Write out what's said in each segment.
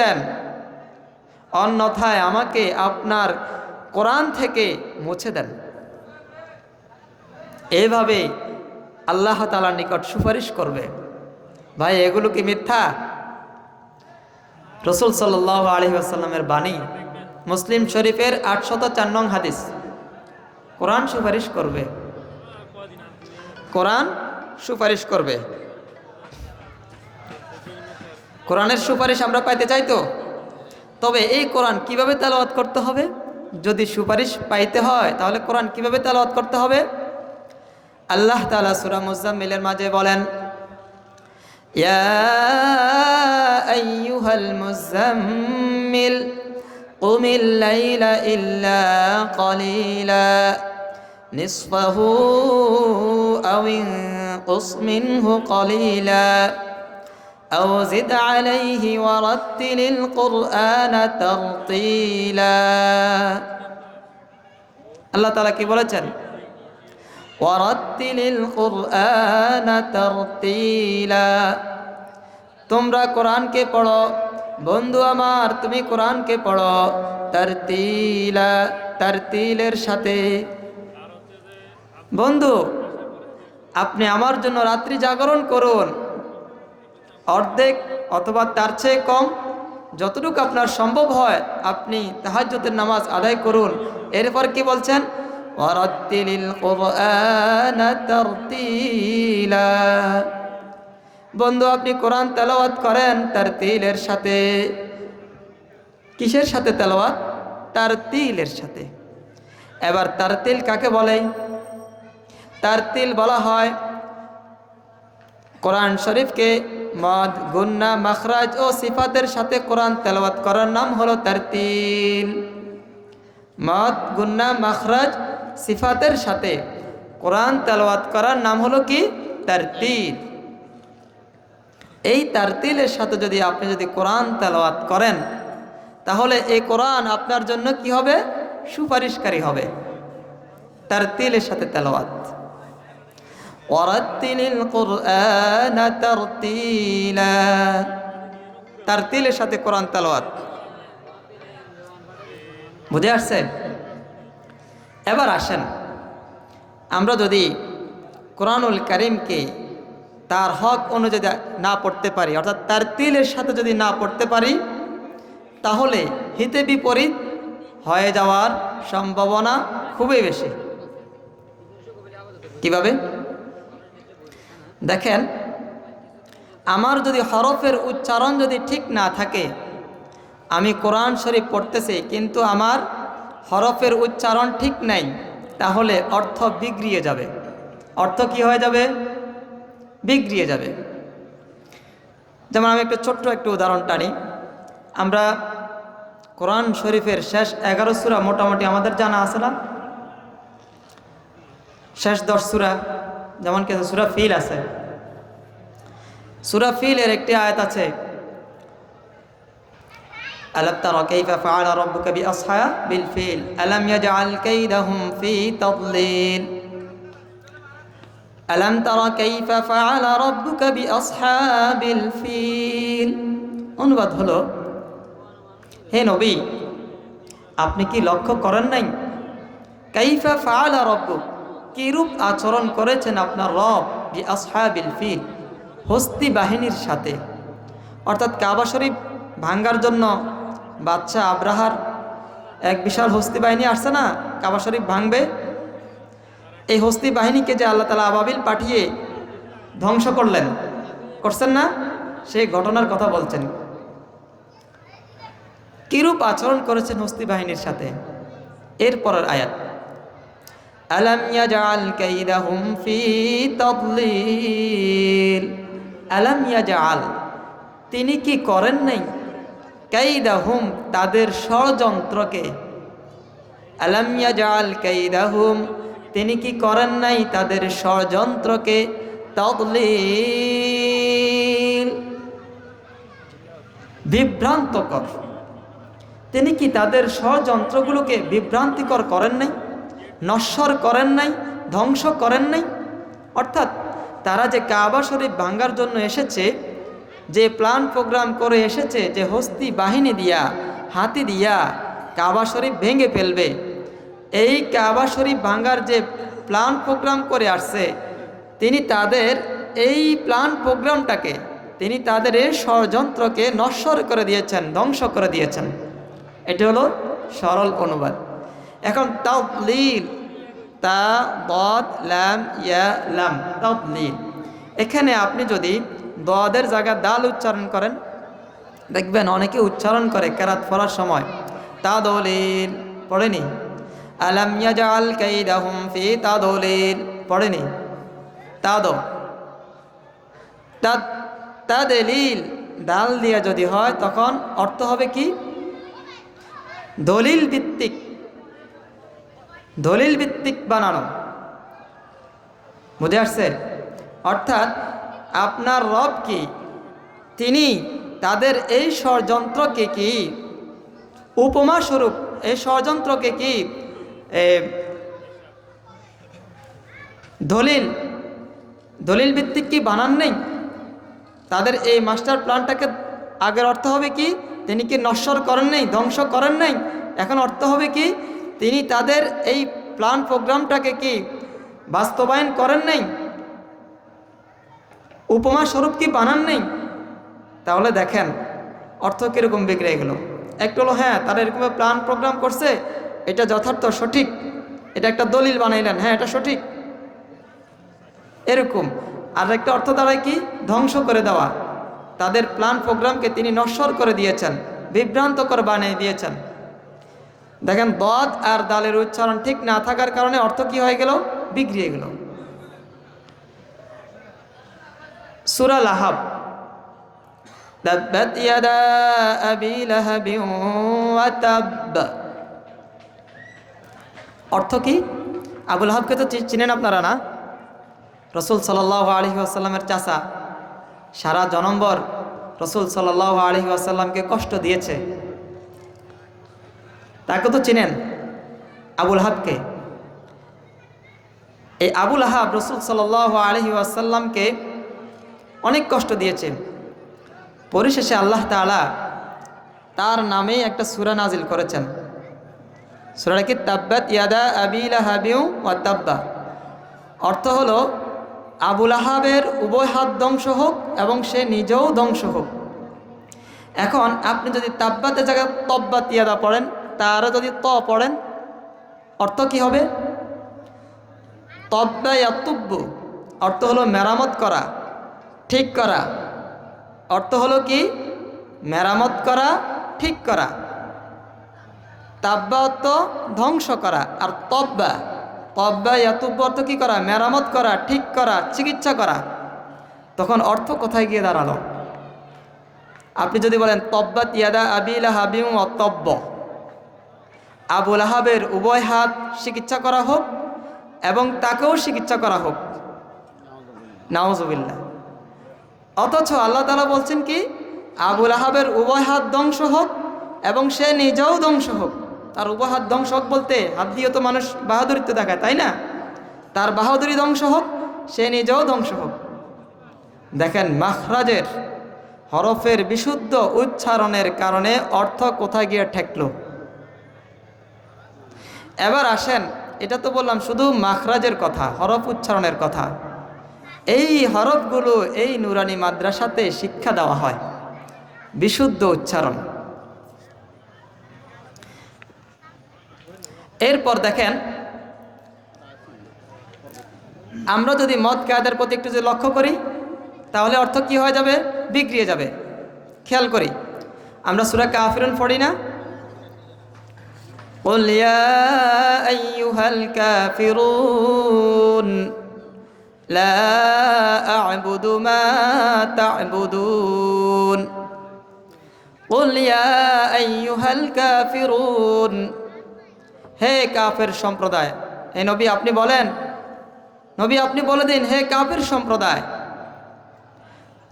দেন। অন্যথায় আমাকে আপনার কোরআন থেকে মুছে দেন। এইভাবে আল্লাহ তালার নিকট সুপারিশ করবে। ভাই, এগুলো কি মিথ্যা? রসুল সাল্লাহ আলহি আসাল্লামের বাণী, মুসলিম শরীফের আটশত চার নং হাদিস। কোরআন সুপারিশ করবে। কোরআন সুপারিশ করবে। কোরআনের সুপারিশ আমরা পাইতে চাই তো তবে এই কোরআন কিভাবে তেলাওয়াত করতে হবে যদি সুপারিশ পাইতে হয় তাহলে কোরআন কিভাবে তেলাওয়াত করতে হবে আল্লাহ তালা সুরা মুজাম্মিলের মাঝে বলেন ইয়া আইয়ুহাল মুজাম্মিল قم الليل إلا قليلا نصفه أو انقص منه قليلا أو زد عليه ورتل القرآن ترتيلا আল্লাহ তালা কি বলেছেন ওয়ারাত্তিলিল কুরআন তারতিলা তোমরা কোরআনকে পড়ো বন্ধু আমার তুমি কোরআনকে পড়ো তারতিলা তারতিলের সাথে বন্ধু আপনি আমার জন্য রাত্রি জাগরণ করুন অর্ধেক অথবা তার চেয়ে কম। যতটুকু আপনার সম্ভব হয়, আপনি তাহাজ্জুদের নামাজ আদায় করুন। এরপর কি বলছেন? বন্ধু, আপনি কোরআন তেলাওয়াত করেন তার তিলের সাথে। কিসের সাথে তেলাওয়াত? তার তিলের সাথে। এবার তার তিল কাকে বলে? তার তিল বলা হয় কোরআন শরীফকে মদ, গুন্না, মখরাজ ও সিফাতের সাথে কোরআন তেলাওয়াত করার নাম হলো তারতিল। মদ, গুন্না, মখরাজ, সিফাতের সাথে কোরআন তেলাওয়াত করার নাম হলো কি? তারতিল। এই তারতিলের সাথে যদি আপনি যদি কোরআন তেলাওয়াত করেন, তাহলে এই কোরআন আপনার জন্য কি হবে? সুপারিশকারী হবে। তারতিলের সাথে তেলাওয়াত। তারতিলের সাথে কোরআন তেলাওয়াত। বুঝে আসছে? এবার আসেন। আমরা যদি কোরআনুল করিমকে তার হক অনুযায়ী না পড়তে পারি, অর্থাৎ তার তিলের সাথে যদি না পড়তে পারি, তাহলে হিতে বিপরীত হয়ে যাওয়ার সম্ভাবনা খুবই বেশি। কীভাবে? দেখেন, আমার যদি হরফের উচ্চারণ যদি ঠিক না থাকে, আমি কোরআন শরীফ পড়তেছি, কিন্তু আমার হরফের উচ্চারণ ঠিক নাই, তাহলে অর্থ বিগড়িয়ে যাবে। অর্থ কি হয়ে যাবে? বিগড়িয়ে যাবে। যেমন আমি একটা ছোট্ট একটু উদাহরণ টানি। আমরা কোরআন শরীফের শেষ এগারো সুরা মোটামুটি আমাদের জানা আছে না? শেষ দশ সুরা। যেমন কি সুরা ফিল আছে সুরা ফিলের একটি আয়াত আছে ألم تر كيف فعل ربك بأصحاب الفيل ألم يجعل كيدهم في تضليل ألم تر كيف فعل ربك بأصحاب الفيل অনুবাদ হলো হে নবী আপনি কি লক্ষ্য করেন নাই কাইফা ফাআলা রব্বুক কিরূপ আচরণ করেছেন আপনার রব বি আসহাবিল ফিল, হস্তি বাহিনীর সাথে? অর্থাৎ কাবা শরীফ ভাঙ্গার জন্য বাচ্চা আব্রাহার এক বিশাল হস্তি বাহিনী আসছে না? কাবা শরীফ ভাঙবে? এই হস্তি বাহিনীকে যে আল্লাহ তালা আবাবিল পাঠিয়ে ধ্বংস করলেন, করছেন না? সেই ঘটনার কথা বলছেন। কিরূপ আচরণ করেছেন হস্তি বাহিনীর সাথে? এরপরের আয়াত। আলাম ইয়াজআল কাইদাহুম ফি তাদলিল। আলাম ইয়াজআল, তিনি কি করেন নাই? কাইদাহুম, তাদের ষড়যন্ত্রকে। আলাম ইয়াজআল কাইদাহুম, তিনি কি করেন নাই? তাদের ষড়যন্ত্রকে তদলিল। বিভ্রান্তকর। তিনি কি তাদের ষড়যন্ত্রগুলোকে বিভ্রান্তিকর করেন নাই? নশ্বর করেন নাই, ধ্বংস করেন নাই। অর্থাৎ তারা যে কাবা শরীফ ভাঙ্গার জন্য এসেছে, যে প্ল্যান প্রোগ্রাম করে এসেছে, যে হস্তি বাহিনী দিয়া, হাতি দিয়া কাবা শরীফ ভেঙে ফেলবে। এই কাবা শরীফ ভাঙ্গার যে প্ল্যান প্রোগ্রাম করে আসছে, তিনি তাদের এই প্ল্যান প্রোগ্রামটাকে, তিনি তাদের এই ষড়যন্ত্রকে নশ্বর করে দিয়েছেন, ধ্বংস করে দিয়েছেন। এটি হলো সরল অনুবাদ। এখন তাওলিল তা বদ ল্যাম ইয়া, লাম তাওলিল এখানে আপনি যদি দদের জায়গা দাল উচ্চারণ করেন, দেখবেন অনেকে উচ্চারণ করে কেরাত পড়ার সময়। তা দলিল পড়েনি? আলাম ইয়াজাল কাইদাহুম ফি তা দলিল পড়েনি? তা দো তা দলিল ডাল দিয়ে যদি হয়, তখন অর্থ হবে কি? দলিল ভিত্তিক। দলিল ভিত্তিক বানানো। বুঝে আসছে? অর্থাৎ আপনার রব কি? তিনি তাদের এই ষড়যন্ত্রকে কি? উপমা স্বরূপ, এই ষড়যন্ত্রকে কি? দলিল দলিল ভিত্তিক কি বানান নেই? তাদের এই মাস্টার প্ল্যানটাকে আগের অর্থ হবে কি? তিনি কি নশ্বর করেন নাই, ধ্বংস করেন নাই? এখন অর্থ হবে কি? তিনি তাদের এই প্ল্যান প্রোগ্রামটাকে কি বাস্তবায়ন করেন নাই? উপমা স্বরূপ কি বানান নেই? তাহলে দেখেন, অর্থ কীরকম বিগড়ে গেল একটু হলো হ্যাঁ তারা এরকম প্ল্যান প্রোগ্রাম করছে, এটা যথার্থ সঠিক। এটা একটা দলিল বানাইলেন হ্যাঁ এটা সঠিক। এরকম। আর একটা অর্থ দাঁড়ায় কি? ধ্বংস করে দেওয়া। তাদের প্ল্যান প্রোগ্রামকে তিনি নশ্বর করে দিয়েছেন, বিভ্রান্তকর বানিয়ে দিয়েছেন। দেখেন বদ আর দালের উচ্চারণ ঠিক না থাকার কারণে অর্থ কি হয়ে গেল বিগড়িয়ে গেল সুরা লাহাব تبت يدا أبي لهب وتب অর্থ কি আবুল হাবকে তো চি- চিনেন আপনারা না রসুল সাল্লাহ আলহি আসাল্লামের চাচা সারা জনম্বর রসুল সাল্লাহ আলহি আসাল্লামকে কষ্ট দিয়েছে তাকে তো চিনেন? আবুল হাবকে? এই আবুল আহাব রসুল সাল্লাহ আলহি আসাল্লামকে অনেক কষ্ট দিয়েছে। পরিশেষে আল্লাহ তাআলা তার নামেই একটা সুরা নাজিল করেছেন। সুরাটা কি? তাব্বাত ইয়াদা আবিল হাবিউ ওয়া তাব্বা। অর্থ হলো, আবুল আহাবের উভয় হাত ধ্বংস হোক এবং সে নিজেও ধ্বংস হোক। এখন আপনি যদি তাব্বাতের জায়গায় তব্বাত ইয়াদা পড়েন তারও যদি ত পড়েন, অর্থ কি হবে? তব্বা ইয়াতুব্বু, অর্থ হলো মেরামত করা, ঠিক করা। অর্থ হলো কি? মেরামত করা, ঠিক করা। তাব্বা অর্থ ধ্বংস করা, আর তব্বা তব্বা অর্থ কি করা? মেরামত করা, ঠিক করা, চিকিৎসা করা। তখন অর্থ কোথায় গিয়ে দাঁড়াল? আপনি যদি বলেন তব্বা তিয়াদা আবিল হাবিউ অতব্য আবুল আহাবের উভয় হাত চিকিৎসা করা হোক এবং তাকেও চিকিৎসা করা হোক। নাওজবিল্লা অথচ আল্লাহ তালা বলছেন কি, আবুল আহাবের উভয় হাত ধ্বংস হোক এবং সে নিজেও ধ্বংস হোক। তার উভয় হাত ধ্বংস হোক বলতে হাত দিয়ে তো মানুষ বাহাদুরিত্ব দেখায়, তাই না? তার বাহাদুরি ধ্বংস হোক, সে নিজেও ধ্বংস হোক। দেখেন, মাখরাজের হরফের বিশুদ্ধ উচ্চারণের কারণে অর্থ কোথায় গিয়ে ঠেকলো? এবার আসেন, এটা তো বললাম শুধু মাখরাজের কথা, হরফ উচ্চারণের কথা। এই হরফগুলো এই নুরানি মাদ্রাসাতে শিক্ষা দেওয়া হয়, বিশুদ্ধ উচ্চারণ। এরপর দেখেন, আমরা যদি মদ কায়দার প্রতি একটু যদি লক্ষ্য করি, তাহলে অর্থ কি হয়ে যাবে? বিগড়িয়ে যাবে। খেয়াল করি, আমরা সুরা কাফিরুন পড়ি না قل يا أيها الكافرون لا أعبد ما تعبدون قل يا أيها الكافرون হে কাফের সম্প্রদায় হে নবী আপনি বলেন নবী আপনি বলে দিন হে কাফের সম্প্রদায়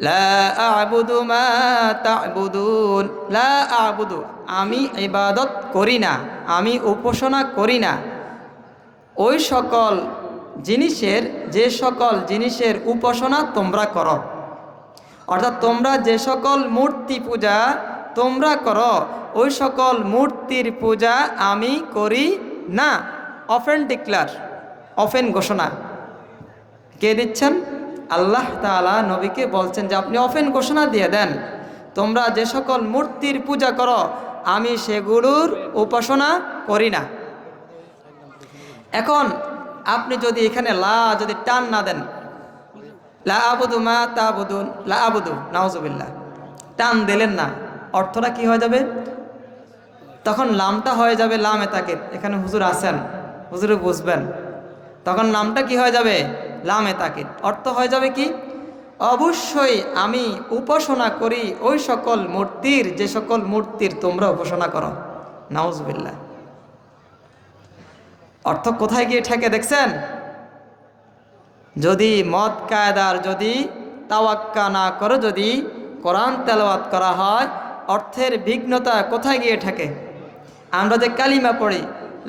লা আ'বুদু মা লা আ'বুদু, আমি ইবাদত করি না, আমি উপাসনা করি না। ওই সকল জিনিসের, যে সকল জিনিসের উপাসনা তোমরা করো। অর্থাৎ তোমরা যে সকল মূর্তি পূজা তোমরা করো, ওই সকল মূর্তির পূজা আমি করি না। অফেন ডিক্লার অফেন ঘোষণা। কে দিচ্ছেন? আল্লাহ তাআলা নবীকে বলছেন যে, আপনি অফেন ঘোষণা দিয়ে দেন। তোমরা যে সকল মূর্তির পূজা করো, আমি সেগুলোর উপাসনা করি না। এখন আপনি যদি এখানে লা যদি টান না দেন, লা মা তা আবুদুন লা আবুদু নাওজুবিল্লাহ টান দিলেন না, অর্থটা কি হয়ে যাবে? তখন লামটা হয়ে যাবে লামে তাকে। এখানে হুজুর আছেন, হুজুরে বুঝবেন। তখন নামটা কি হয়ে যাবে? লামে তাকিদ অর্থ হয়ে যাবে কি? অবশ্যই আমি উপাসনা করি ওই সকল মূর্তির, যে সকল মূর্তির তোমরা উপাসনা করো। নাউজবিল্লা অর্থ কোথায় গিয়ে ঠেকে দেখছেন? যদি মদ কায়দার যদি তাওয়াক্কা না করে, যদি কোরআন তেলাওয়াত করা হয়, অর্থের বিঘ্নতা কোথায় গিয়ে ঠেকে? আমরা যে কালিমা পড়ি,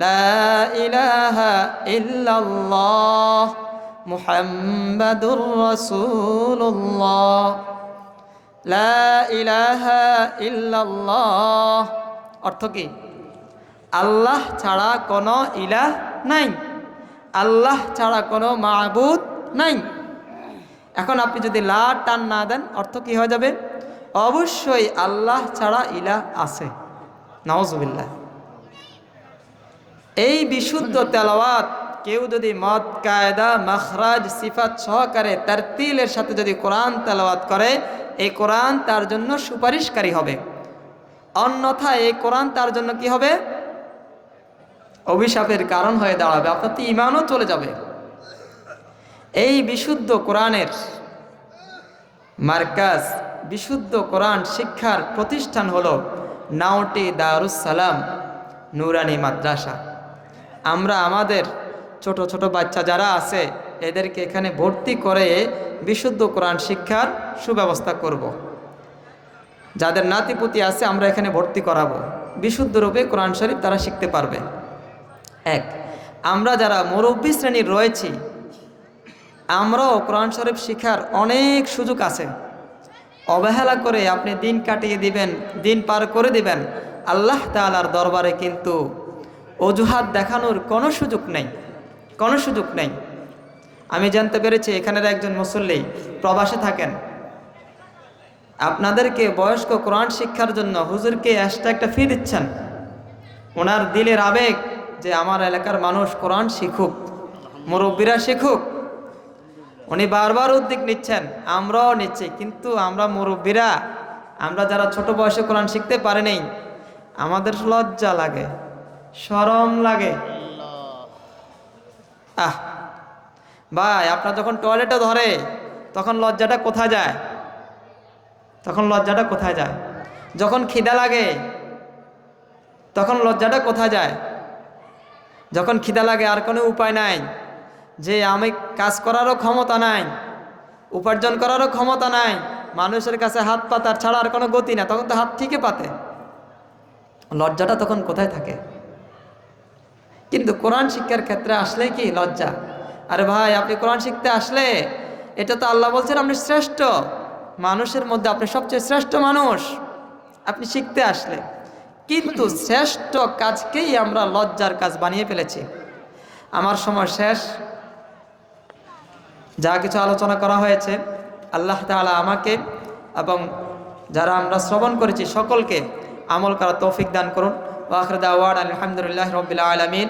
লা ইলাহা ইল্লাল্লাহ। মুহাম্মাদুর রাসূলুল্লাহ। লা ইলাহা ইল্লাল্লাহ। অর্থ কি? আল্লাহ ছাড়া কোনো ইলাহ নাই। আল্লাহ ছাড়া কোনো মাবুদ নাই। এখন আপনি যদি লা টান না দেন, অর্থ কি হয়ে যাবে? অবশ্যই আল্লাহ ছাড়া ইলাহ আছে। নওয়াজবিল্লাহ এই বিশুদ্ধ তেলাওয়াত কেউ যদি মদ, কায়দা, মখরাজ, সিফাত সহকারে তার তিলের সাথে যদি কোরআন তেলাওয়াত করে, এই কোরআন তার জন্য সুপারিশকারী হবে। অন্যথায় এই কোরআন তার জন্য কি হবে? অভিশাপের কারণ হয়ে দাঁড়াবে, আপনার তো ইমানও চলে যাবে। এই বিশুদ্ধ কোরআনের মার্কাজ, বিশুদ্ধ কোরআন শিক্ষার প্রতিষ্ঠান হল নাওটি দারুসালাম নুরানি মাদ্রাসা। আমরা আমাদের ছোট ছোট বাচ্চা যারা আছে, এদেরকে এখানে ভর্তি করে বিশুদ্ধ কোরআন শিক্ষার সুব্যবস্থা করব। যাদের নাতিপুতি আছে, আমরা এখানে ভর্তি করাবো। বিশুদ্ধ রূপে কোরআন শরীফ তারা শিখতে পারবে। এক, আমরা যারা মুরব্বী শ্রেণির রয়েছি, আমরাও কোরআন শরীফ শিখার অনেক সুযোগ আছে। অবহেলা করে আপনি দিন কাটিয়ে দিবেন, দিন পার করে দিবেন, আল্লাহ তালার দরবারে কিন্তু অজুহাত দেখানোর কোনো সুযোগ নেই। কোনো সুযোগ নেই। আমি জানতে পেরেছি এখানের একজন মুসল্লি প্রবাসে থাকেন। আপনাদেরকে বয়স্ক কোরআন শিক্ষার জন্য হুজুরকে এক্সট্রা একটা ফি দিচ্ছেন। ওনার দিলের আবেগ যে আমার এলাকার মানুষ কোরআন শিখুক, মুরব্বীরা শিখুক। উনি বারবার উদ্যোগ নিচ্ছেন, আমরাও নিচ্ছি, কিন্তু আমরা মুরব্বীরা, আমরা যারা ছোট বয়সে কোরআন শিখতে পারেনি আমাদের লজ্জা লাগে সরম লাগে। আহ, ভাই, আপনার যখন টয়লেটে ধরে, তখন লজ্জাটা কোথায় যায়? তখন লজ্জাটা কোথায় যায়? যখন খিদা লাগে, তখন লজ্জাটা কোথায় যায়? যখন খিদা লাগে, আর কোনো উপায় নাই। যে আমি কাজ করারও ক্ষমতা নাই, উপার্জন করারও ক্ষমতা নাই, মানুষের কাছে হাত পাতার ছাড়া আর কোনো গতি না তখন তো হাত ঠিকই পাতে। লজ্জাটা তখন কোথায় থাকে? কিন্তু কোরআন শিক্ষার ক্ষেত্রে আসলে কি লজ্জা? আরে ভাই, আপনি কোরআন শিখতে আসলে এটা তো আল্লাহ বলছেন আপনি শ্রেষ্ঠ। মানুষের মধ্যে আপনি সবচেয়ে শ্রেষ্ঠ মানুষ। আপনি শিখতে আসলে। কিন্তু শ্রেষ্ঠ কাজকেই আমরা লজ্জার কাজ বানিয়ে ফেলেছি। আমার সময় শেষ। যা কিছু আলোচনা করা হয়েছে, আল্লাহ তাআলা আমাকে এবং যারা আমরা শ্রবণ করেছি সকলকে আমল করা তৌফিক দান করুন। ওয়াখরদা ওয়ার্ড আলহামদুলিল্লাহ রবিল আলমিন।